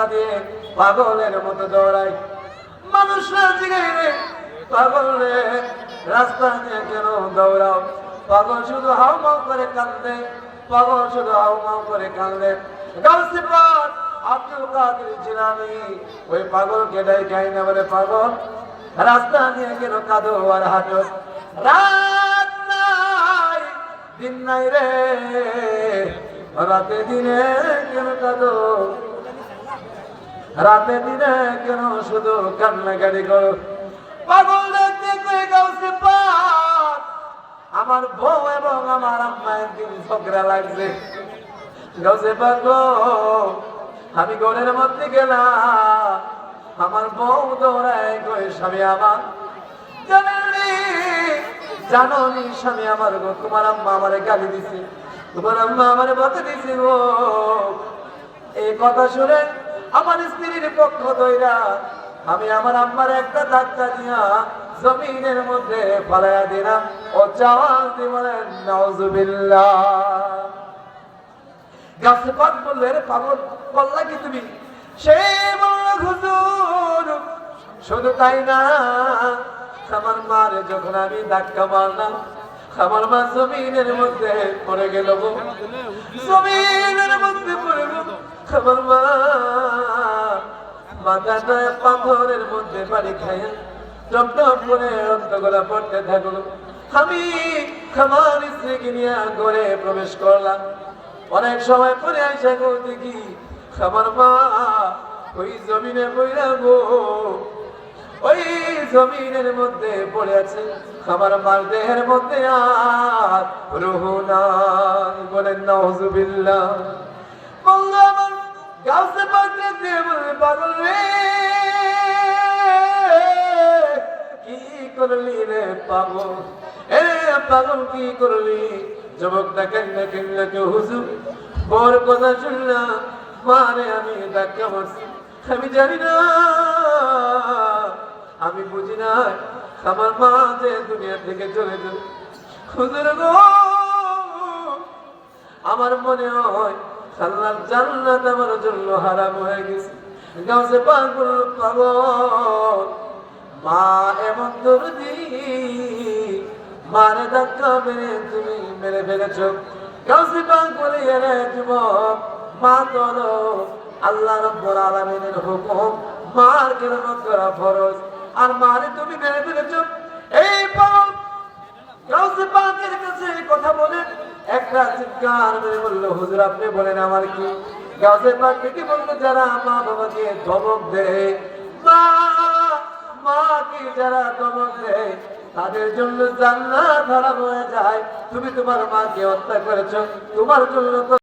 রাস্তা দিয়ে পাগলের মতো দৌড়াই মানুষরা জিগাই রে পাগল রে রাস্তা দিয়ে কেন দৌড়াও? পাগল শুধু হাউ মাউ করে কান্দে পাগল শুধু হাউ মাউ করে কান্দে গাউসে পাক, আব্দুল কাদের জিলানি, ওই পাগলকে ডাই খাই না বলে, পাগল, রাস্তা দিয়ে কেন কাঁদো আর হাঁটো? রাত নাই, দিন নাই রে, রাতে দিনে কেন কাঁদো? রাতে দিনে কেন শুধু কান্নাকাটি করো? পাগল দেখতে কই গাউসে পাক আমার বউ এবং আমার আম্মা একদিন ঝগড়া লাগছে। গাউসে পাক আমি ঘরের মধ্যে গেলাম। আমার বউ দৌড়ায় কই স্বামী আমার? জানেননি, জানোনি স্বামী আমার গো, তোমার আম্মা আমারে গালি দিছে। তোমার আম্মা আমারে বকে দিছে গো। এই কথা শুনে আমার স্ত্রীর পক্ষ দইরা আমি আমার আম্মার একটা ধাক্কা দিয়া জমিনের মধ্যে ফলাইয়া দিলাম। ও চাওয়াল গাছে রে পাগল, বললা কি তুমি? সে বলল হুজুর, শুধু তাই না, আমার মারে যখন আমি ধাক্কা মারলাম, আমার মা জমিনের মধ্যে পড়ে গেল। জমিনের মধ্যে পড়ে গেল, আমার মা পাথরের মধ্যে বাড়ি খায় টপ টপ করে রক্তগুলা পড়তে থাকল আমি খামার স্ত্রীকে নিয়ে ঘরে প্রবেশ করলাম। অনেক সময় পরে আইসা গো, দেখি আমার মা ওই জমিনে বইরা গো। ওই জমিনের মধ্যে পড়ে আছে আমার মার দেহের মধ্যে আর রুহুনা বলেন, নাউজুবিল্লাহ। বলল আমার গাছে পাত্রে বলে কি করলি রে পাগল? এ পাগল কি করলি? যুবকটা কেন্দ্রে কেন্দ্রে কেউ হুজুর বর কথা শুনলাম মারে আমি ধাক্কা মারছি। আমি জানি না, আমি বুঝি না, আমার মা যে দুনিয়া থেকে চলে গেল। হুজুর গো, আমার মনে হয় আল্লাহর জান্নাত আমার জন্য হারাম হয়ে গেছে। গাছে পাগল পাগল, মা এমন দরদি মারে ধাক্কা মেরে তুমি মেরে ফেলেছ। গাছে পাগল এরে যুবক মা তোর আল্লাহ রব্বুল আলামিনের হুকুম, মার কেরামত করা ফরজ। আর মারে তুমি মেরে ফেলেছ। এই পাগল, গাউসে পাকের কাছে কথা বলেন একটা চিৎকার মেরে বলল, হুজুর, আপনি বলেন আমার কি? গাছে পাক কি বলল, যারা মা বাবাকে ধমক দেয় মা, মাকে যারা ধমক দেয় তাদের জন্য জান্নাত হারাম হয়ে যায়। তুমি তোমার মাকে হত্যা করেছ, তোমার জন্য